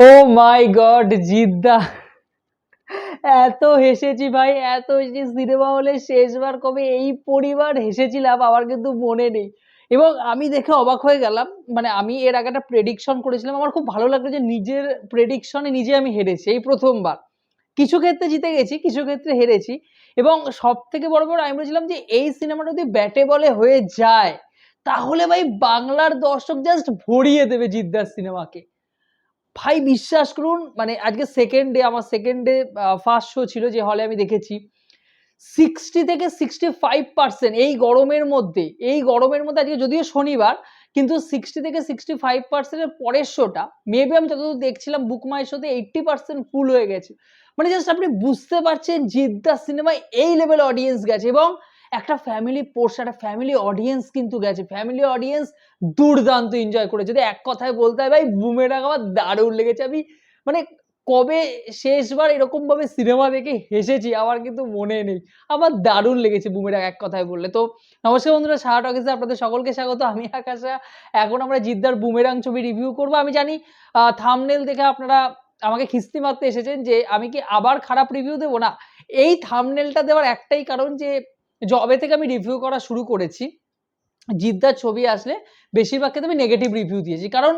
ও মাই god, Jeddah. এত হেসেছি ভাই, এত হেসেছি, সিনেমা হলে শেষবার কবে এই পরিবার হেসেছিলাম, আমার কিন্তু মনে নেই। এবং আমি দেখে অবাক হয়ে গেলাম মানে আমি এর আগে একটা প্রেডিকশন করেছিলাম, আমার খুব ভালো লাগল যে নিজের প্রেডিকশনে নিজে আমি হেরেছি, এই প্রথমবার। কিছু ক্ষেত্রে জিতে গেছি, কিছু ক্ষেত্রে হেরেছি, এবং সব থেকে বড় বড় আমি বলেছিলাম যে এই সিনেমাটা যদি ব্যাটে বলে হয়ে যায়, তাহলে ভাই বাংলার দর্শক জাস্ট ভরিয়ে দেবে জিদ্দার সিনেমাকে। ভাই, বিশ্বাস করুন মানে আজকে সেকেন্ড ডে আমার সেকেন্ড ডে ফার্স্ট শো ছিল যে হলে আমি দেখেছি। সিক্সটি থেকে সিক্সটি ফাইভ পার্সেন্ট এই গরমের মধ্যে, এই গরমের মধ্যে আজকে যদিও শনিবার, কিন্তু সিক্সটি থেকে সিক্সটি ফাইভ পার্সেন্টের পরের শোটা মেবি আমি যতদূর দেখছিলাম বুক মাই শোতে এইট্টি পার্সেন্ট ফুল হয়ে গেছে। মানে জাস্ট আপনি বুঝতে পারছেন জিদ্দা সিনেমায় এই লেভেল অডিয়েন্স গেছে এবং একটা ফ্যামিলি পোর্স একটা ফ্যামিলি অডিয়েন্স কিন্তু গেছে। ফ্যামিলি অডিয়েন্স দুর্দান্ত এনজয় করে। যদি এক কথায় বলতে হয় ভাই বুমেরাং আমার দারুণ লেগেছে। আমি মানে কবে শেষবার এরকম ভাবে সিনেমা দেখে হেসেছি আমার কিন্তু মনে নেই। আমার দারুণ লেগেছে বুমেরাং এক কথায় বললে। তো নমস্কার বন্ধুরা সাহা টকিসে আপনাদের সকলকে স্বাগত। আমি আকাশা। এখন আমরা জিদ্দার বুমেরাং ছবি রিভিউ করব। আমি জানি থামনেল দেখে আপনারা আমাকে খিস্তি মারতে এসেছেন যে আমি কি আবার খারাপ রিভিউ দেবো? না, এই থামনেলটা দেওয়ার একটাই কারণ যে জবে থেকে আমি রিভিউ করা শুরু করেছি। জিদ্দার ছবি আসলে বেশিরভাগ ক্ষেত্রে আমি নেগেটিভ রিভিউ দিয়েছি। কারণ,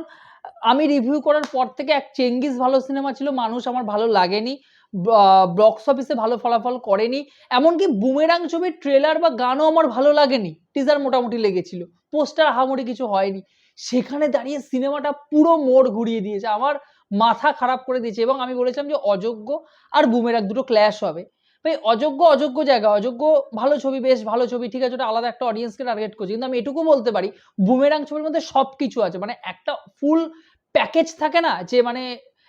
আমি রিভিউ করার পর থেকে এক চেঙ্গিস ভালো সিনেমা ছিল, মানুষ আমার ভালো লাগেনি বক্স অফিসে ভালো ফলাফল করেনি, এমনকি বুমেরাং ছবির ট্রেলার বা গানও আমার ভালো লাগেনি টিজার মোটামুটি লেগেছিল পোস্টার হামড়ি কিছু হয়নি। সেখানে দাঁড়িয়ে সিনেমাটা পুরো মোড় ঘুরিয়ে দিয়েছে, আমার মাথা খারাপ করে দিয়েছে এবং আমি বলেছিলাম যে অযোগ্য আর বুমেরাং দুটো ক্ল্যাশ হবে। ভাই অযোগ্য অযোগ্য জায়গা, অযোগ্য ভালো ছবি, বেশ ভালো ছবি, ঠিক আছে, ওটা আলাদা একটা অডিয়েন্সকে টার্গেট করছে। কিন্তু আমি এটুকু বলতে পারি বুমেরাং ছবির মধ্যে সব কিছু আছে। মানে একটা ফুল প্যাকেজ থাকে না, যে মানে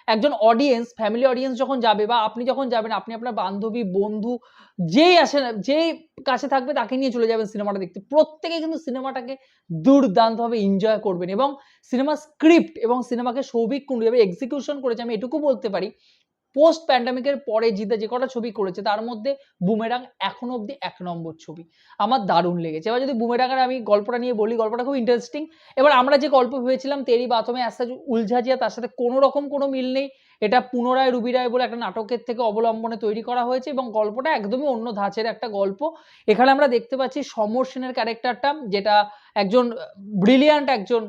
একজন অডিয়েন্স ফ্যামিলি অডিয়েন্স যখন যাবে বা আপনি যখন যাবেন, আপনি আপনার বান্ধবী, বন্ধু, যেই আসে না, যেই কাছে থাকবে তাকে নিয়ে চলে যাবেন সিনেমাটা দেখতে। প্রত্যেকে কিন্তু সিনেমাটাকে দুর্দান্তভাবে এনজয় করবেন এবং সিনেমা স্ক্রিপ্ট এবং সিনেমাকে সৌভিক কুণ্ডু এক্সিকিউশন করেছে, আমি এটুকু বলতে পারি পোস্ট প্যান্ডামিকের পরে জিতে যে কটা ছবি করেছে, তার মধ্যে বুমেরাং এখন অবধি এক নম্বর ছবি। আমার দারুণ লেগেছে। এবার যদি বুমেরাঙের আমি গল্পটা নিয়ে বলি, গল্পটা খুব ইন্টারেস্টিং এবার আমরা যে গল্প ভেবেছিলাম তেরি বাথমে আস্তে উলঝাজিয়া তার সাথে কোনো রকম কোনো মিল নেই। এটা পুনরায় রুবি রায় বলে একটা নাটকের থেকে অবলম্বনে তৈরি করা হয়েছে এবং গল্পটা একদমই অন্য ধাঁচের একটা গল্প। এখানে আমরা দেখতে পাচ্ছি সমর সেনের ক্যারেক্টারটা যেটা একজন ব্রিলিয়ান্ট একজন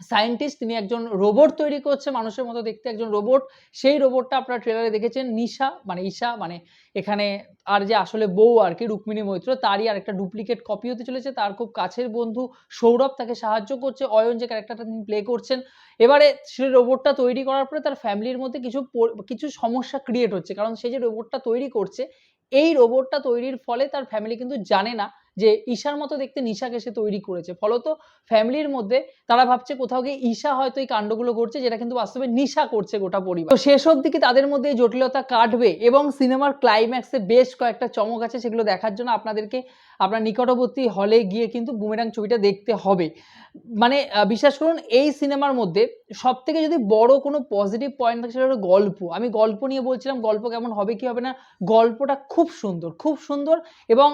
সায়েন্টিস্ট তিনি একজন রোবট তৈরি করছে, মানুষের মতো দেখতে একজন রোবট সেই রোবটটা আপনারা ট্রেলারে দেখেছেন, নিশা মানে ঈশা মানে এখানে আর যে আসলে বউ আর কি, রুক্মিণী মৈত্র, তারই আর একটা ডুপ্লিকেট কপি হতে চলেছে। তার খুব কাছের বন্ধু সৌরভ তাকে সাহায্য করছে। অয়ন যে ক্যারেক্টারটা তিনি প্লে করছেন। এবারে সে রোবটটা তৈরি করার পরে তার ফ্যামিলির মধ্যে কিছু কিছু সমস্যা ক্রিয়েট হচ্ছে। কারণ সে যে রোবটটা তৈরি করছে, এই রোবটটা তৈরির ফলে তার ফ্যামিলি কিন্তু জানে না যে ঈশার মতো দেখতে নিশাকে সে তৈরি করেছে। ফলত ফ্যামিলির মধ্যে তারা ভাবছে কোথাও গিয়ে ঈশা হয়তো এই কাণ্ডগুলো করছে যেটা কিন্তু বাস্তবে নিশা করছে গোটা পরিবার। তো শেষ অব্দি কি তাদের মধ্যে এই জটিলতা কাটবে এবং সিনেমার ক্লাইম্যাক্সে বেশ কয়েকটা চমক আছে সেগুলো দেখার জন্য আপনাদেরকে আপনার নিকটবর্তী হলে গিয়ে কিন্তু বুমেরাং ছবিটা দেখতে হবে। মানে বিশ্বাস করুন, এই সিনেমার মধ্যে সব থেকে যদি বড় কোনো পজিটিভ পয়েন্ট থাকে সেটা হলো গল্প। আমি গল্প নিয়ে বলছিলাম, গল্প কেমন হবে, কি হবে না, গল্পটা খুব সুন্দর খুব সুন্দর এবং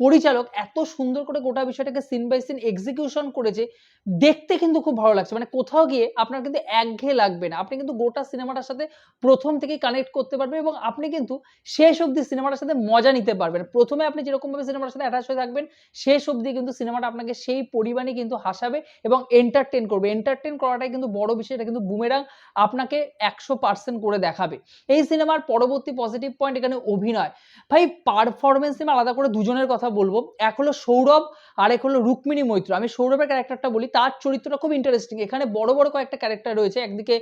পরিচালক এত সুন্দর করে গোটা বিষয়টাকে সিন বাই সিন এক্সিকিউশন করেছে দেখতে কিন্তু খুব ভালো লাগছে। মানে কোথাও গিয়ে আপনার কিন্তু একঘেয়ে লাগবে না। আপনি কিন্তু গোটা সিনেমাটার সাথে প্রথম থেকেই কানেক্ট করতে পারবেন এবং আপনি কিন্তু শেষ অবধি সিনেমাটার সাথে মজা নিতে পারবেন। প্রথমে আপনি যেরকমভাবে সিনেমার সাথে অ্যাটাচ হয়ে থাকবেন, শেষ অবধি কিন্তু সিনেমাটা আপনাকে সেই পরিমাণে কিন্তু হাসাবে এবং এন্টারটেন করবে। এন্টারটেন করাটাই কিন্তু বড় বিষয়, এটা কিন্তু বুমেরাং আপনাকে একশো পার্সেন্ট করে দেখাবে। এই সিনেমার পরবর্তী পজিটিভ পয়েন্ট এখানে অভিনয়। ভাই পারফরমেন্স আলাদা করে দুজনের কথা বলব। এক হলো সৌরভ, আর এক হলো রুক্মিণী মৈত্র। আমি সৌরভের ক্যারেক্টারটা বলি, তার চরিত্রটা খুব ইন্টারেস্টিং এখানে বড় বড় কয়েকটা ক্যারেক্টার রয়েছে। একদিকে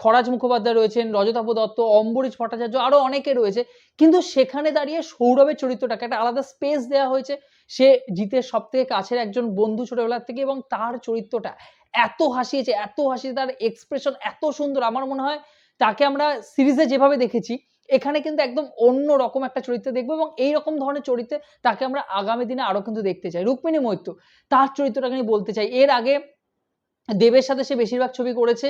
খরাজ মুখোপাধ্যায় রয়েছেন রজতাভ দত্ত অম্বরীশ ভট্টাচার্য আরও অনেকে রয়েছে। কিন্তু সেখানে দাঁড়িয়ে সৌরভের চরিত্রটাকে একটা আলাদা স্পেস দেওয়া হয়েছে। সে জিতের সব থেকে কাছের একজন বন্ধু ছোটবেলার থেকে এবং তার চরিত্রটা এত হাসিয়েছে, এত হাসিয়ে তার এক্সপ্রেশন এত সুন্দর। আমার মনে হয় তাকে আমরা সিরিজে যেভাবে দেখেছি এখানে কিন্তু একদম অন্য রকম একটা চরিত্র দেখব এবং এই রকম ধরনের চরিত্রে তাকে আমরা আগামী দিনে আরও কিন্তু দেখতে চাই। রুক্মিণী মৈত্র, তার চরিত্রটাকে আমি বলতে চাই। এর আগে দেবের সাথে সে বেশিরভাগ ছবি করেছে।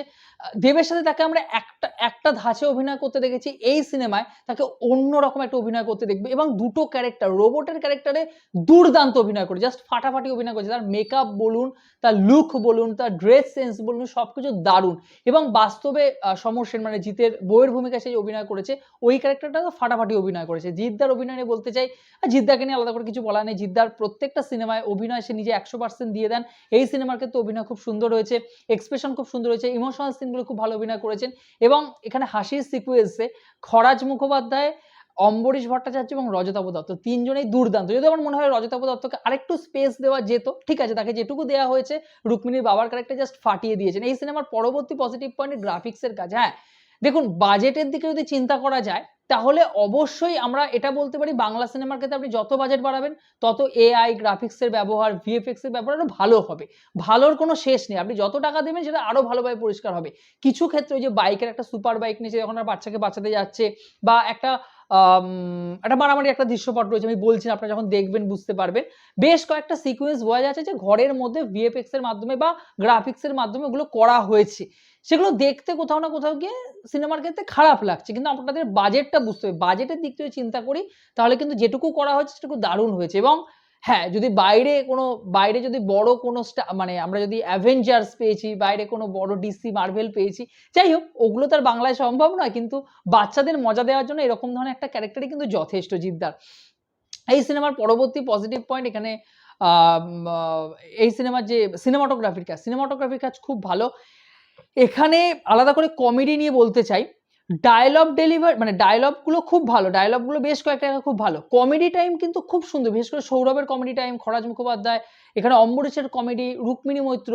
দেবের সাথে তাকে আমরা একটা একটা ধাঁচে অভিনয় করতে দেখেছি, এই সিনেমায় তাকে অন্যরকম একটা অভিনয় করতে দেখবে এবং দুটো ক্যারেক্টার রোবটের ক্যারেক্টারে দুর্দান্ত অভিনয় করে জাস্ট ফাটাফাটি অভিনয় করেছে, তার মেকআপ বলুন, তার লুক বলুন, তার ড্রেস সেন্স বলুন, সবকিছু দারুণ এবং বাস্তবে সমর সেন মানে জিতের বইয়ের ভূমিকায় সে অভিনয় করেছে, ওই ক্যারেক্টারটা তো ফাটাফাটি অভিনয় করেছে। জিদ্দার অভিনয় নিয়ে বলতে চাই জিদ্দাকে নিয়ে আলাদা করে কিছু বলা নেই, জিদ্দার প্রত্যেকটা সিনেমায় অভিনয় সে নিজে একশো পার্সেন্ট দিয়ে দেন, এই সিনেমার ক্ষেত্রে অভিনয় খুব সুন্দর হয়েছে এক্সপ্রেশন খুব সুন্দর হয়েছে ইমোশনাল সিনগুলো খুব ভালো অভিনয় করেছেন। এবং এখানে হাসির সিকুয়েন্সে খরাজ মুখোপাধ্যায়, অম্বরীশ ভট্টাচার্য এবং রজতাভ দত্ত তিনজনেই দুর্দান্ত। যদি আমার মনে হয় রজতাভ দত্তকে আরেকটু স্পেস দেওয়া যেত, ঠিক আছে, তাকে যেটুকু দেওয়া হয়েছে, রুক্মিণীর বাবার ক্যারেক্টার জাস্ট ফাটিয়ে দিয়েছেন। এই সিনেমার পরবর্তী পজিটিভ পয়েন্ট গ্রাফিক্সের কাজ হ্যাঁ দেখুন বাজেটের দিকে যদি চিন্তা করা যায়, তাহলে অবশ্যই আমরা এটা বলতে পারি, বাংলা সিনেমার ক্ষেত্রে আপনি যত বাজেট বাড়াবেন, তত এআই গ্রাফিক্সের ব্যবহার ভিএফএক্স এর ব্যবহার আরও ভালো হবে। ভালোর কোনো শেষ নেই। আপনি যত টাকা দেবেন, সেটা আরও ভালোভাবে পরিষ্কার হবে। কিছু ক্ষেত্রে ওই যে বাইকের একটা সুপার বাইক নিয়ে যখন আর বাচ্চাকে বাঁচাতে যাচ্ছে বা একটা একটা মারামারি একটা দৃশ্যপট রয়েছে, আমি বলছি আপনারা যখন দেখবেন বুঝতে পারবেন। বেশ কয়েকটা সিকোয়েন্স বোঝা যাচ্ছে যে ঘরের মধ্যে ভিএফএক্স এর মাধ্যমে বা গ্রাফিক্স এর মাধ্যমে ওগুলো করা হয়েছে। সেগুলো দেখতে কোথাও না কোথাও গিয়ে সিনেমার ক্ষেত্রে খারাপ লাগছে। কিন্তু আপনাদের বাজেটটা বুঝতে হবে। বাজেটের দিক থেকে চিন্তা করি, তাহলে কিন্তু যেটুকু করা হয়েছে সেটুকু দারুণ হয়েছে। এবং হ্যাঁ যদি বাইরে কোনো, বাইরে যদি বড় কোনো মানে আমরা যদি অ্যাভেঞ্জার্স পেয়েছি, বাইরে কোনো বড় ডিসি মার্ভেল পেয়েছি, যাই হোক, ওগুলো তার বাংলায় সম্ভব নয়, কিন্তু বাচ্চাদের মজা দেওয়ার জন্য এরকম ধরনের একটা ক্যারেক্টারই কিন্তু যথেষ্ট জিদ্দার। এই সিনেমার পরবর্তী পজিটিভ পয়েন্ট এখানে এই সিনেমার যে সিনেমাটোগ্রাফির কাজ সিনেমাটোগ্রাফির কাজ খুব ভালো। এখানে আলাদা করে কমেডি নিয়ে বলতে চাই। ডায়লগ ডেলিভার মানে ডায়লগগুলো খুব ভালো ডায়লগগুলো বেশ কয়েকটা খুব ভালো। কমেডি টাইম কিন্তু খুব সুন্দর, বিশেষ করে সৌরভের কমেডি টাইম খরাজ মুখোপাধ্যায়, এখানে অম্বরীশের কমেডি রুক্মিণী মৈত্র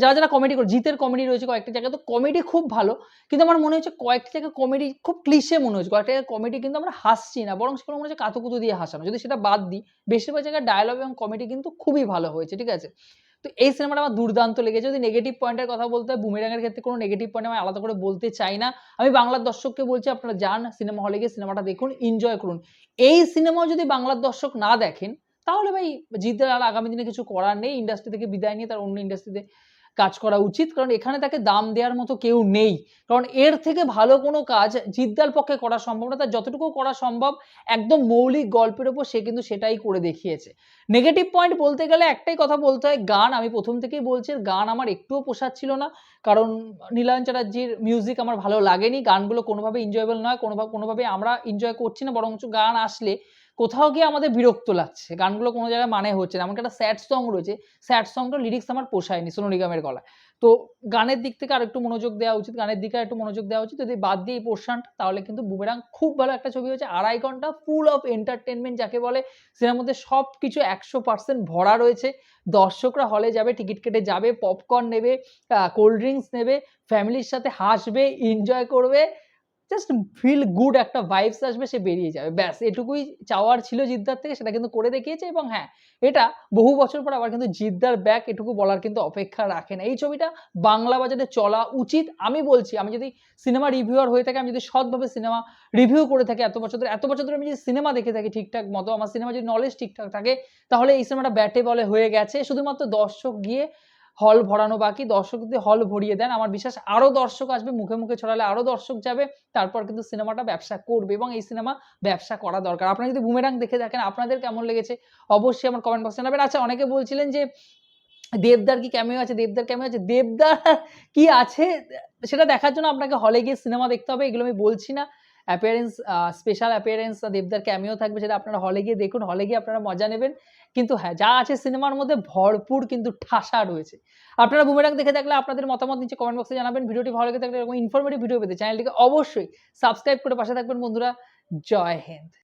যারা যারা কমেডি করে, জিতের কমেডি রয়েছে কয়েকটা জায়গায়, তো কমেডি খুব ভালো। কিন্তু আমার মনে হচ্ছে কয়েকটা জায়গায় কমেডি খুব ক্লিশে মনে হচ্ছে, কয়েকটা জায়গায় কমেডি কিন্তু আমরা হাসছি না, বরং সেগুলো মনে হচ্ছে কাতুকুতু দিয়ে হাসানো। যদি সেটা বাদ দিই, বেশিরভাগ জায়গায় ডায়লগ এবং কমেডি কিন্তু খুবই ভালো হয়েছে, ঠিক আছে? তো এই সিনেমাটা আমার দুর্দান্ত লেগেছে। যদি নেগেটিভ পয়েন্টের কথা বলতে হয় বুমেরাঙের ক্ষেত্রে কোনো নেগেটিভ পয়েন্ট আমি আলাদা করে বলতে চাই না। আমি বাংলার দর্শককে বলছি, আপনারা যান সিনেমা হলে গিয়ে সিনেমাটা দেখুন এনজয় করুন। এই সিনেমাও যদি বাংলার দর্শক না দেখেন, তাহলে ভাই জিদ্দার আর আগামী দিনে কিছু করার নেই। ইন্ডাস্ট্রি থেকে বিদায় নিয়ে তার অন্য ইন্ডাস্ট্রিতে কাজ করা উচিত। কারণ এখানে তাকে দাম দেওয়ার মতো কেউ নেই। কারণ এর থেকে ভালো কোনো কাজ জিদ্দার পক্ষে করা সম্ভব না। তার যতটুকু করা সম্ভব একদম মৌলিক গল্পের ওপর সে কিন্তু সেটাই করে দেখিয়েছে। নেগেটিভ পয়েন্ট বলতে গেলে একটাই কথা বলতে হয়, গান আমি প্রথম থেকেই বলছি গান আমার একটুও পোষাচ্ছিল না। কারণ নীলায়ন চ্যাটার্জির মিউজিক আমার ভালো লাগেনি। গানগুলো কোনোভাবে এনজয়েবল নয়, কোনোভাবে কোনোভাবে আমরা এনজয় করছি না, বরঞ্চ গান আসলে কোথাও গিয়ে আমাদের বিরক্ত লাগছে। গানগুলো কোনো জায়গায় মানে হচ্ছে না। এমনকি একটা স্যাড সং রয়েছে। স্যাড সংটার লিরিক্স আমার পোষায়নি সোনু নিগমের গলায়। তো গানের দিক থেকে আর একটু মনোযোগ দেওয়া উচিত। গানের দিকে আর একটু মনোযোগ দেওয়া উচিত। যদি বাদ দিয়ে এই পোর্শনটা তাহলে কিন্তু বুমেরাং খুব ভালো একটা ছবি হয়েছে। আড়াই ঘণ্টা ফুল অফ এন্টারটেনমেন্ট যাকে বলে। সিনেমার মধ্যে সব কিছু একশো পার্সেন্ট ভরা রয়েছে। দর্শকরা হলে যাবে টিকিট কেটে যাবে পপকর্ন নেবে কোল্ড ড্রিঙ্কস নেবে ফ্যামিলির সাথে হাসবে এনজয় করবে। জাস্ট ফিল গুড একটা ভাইবস আসবে, সে বেরিয়ে যাবে। ব্যাস, এটুকুই চাওয়ার ছিল জিদ্দার থেকে, সেটা কিন্তু করে দেখিয়েছে এবং হ্যাঁ এটা বহু বছর পর আবার কিন্তু জিদ্দার ব্যাক এটুকু বলার কিন্তু অপেক্ষা রাখে না। এই ছবিটা বাংলা বাজারে চলা উচিত, আমি বলছি, আমি যদি সিনেমা রিভিউয়ার হয়ে থাকি, আমি যদি সৎভাবে সিনেমা রিভিউ করে থাকি, এত বছর ধরে, এত বছর ধরে আমি যদি সিনেমা দেখে থাকি ঠিকঠাক মতো, আমার সিনেমা যদি নলেজ ঠিকঠাক থাকে, তাহলে এই সিনেমাটা ব্যাটে বলে হয়ে গেছে। শুধুমাত্র দর্শক গিয়ে হল ভরানো বাকি, দর্শক যদি হল ভরিয়ে দেন, আমার বিশ্বাস আরও দর্শক আসবে, মুখে মুখে ছড়ালে আরও দর্শক যাবে, তারপর কিন্তু সিনেমাটা ব্যবসা করবে এবং এই সিনেমা ব্যবসা করা দরকার। আপনারা যদি বুমেরাং দেখে থাকেন, আপনাদের কেমন লেগেছে, অবশ্যই আমার কমেন্ট বক্সে জানাবেন। আচ্ছা অনেকে বলছিলেন যে, দেবদার কি ক্যামিও আছে? দেবদার ক্যামিও আছে? দেবদার কি আছে? সেটা দেখার জন্য আপনাকে হলে গিয়ে সিনেমা দেখতে হবে, এগুলো আমি বলছি না। অ্যাপিয়ারেন্স স্পেশাল অ্যাপিয়ারেন্স দেবদার ক্যামিও থাকবে সেটা আপনারা হলে গিয়ে দেখুন হলে গিয়ে আপনারা মজা নেবেন। কিন্তু হ্যাঁ যা আছে সিনেমার মধ্যে ভরপুর কিন্তু ঠাসা রয়েছে। আপনারা বুমেরাং দেখে থাকলে আপনাদের মতামত নিচে কমেন্ট বক্সে জানাবেন। ভিডিওটি ভালো লেগে থাকলে এরকম ইনফরমেটিভ ভিডিও পেতে চ্যানেলটিকে অবশ্যই সাবস্ক্রাইব করে পাশে থাকবেন বন্ধুরা। জয় হিন্দ।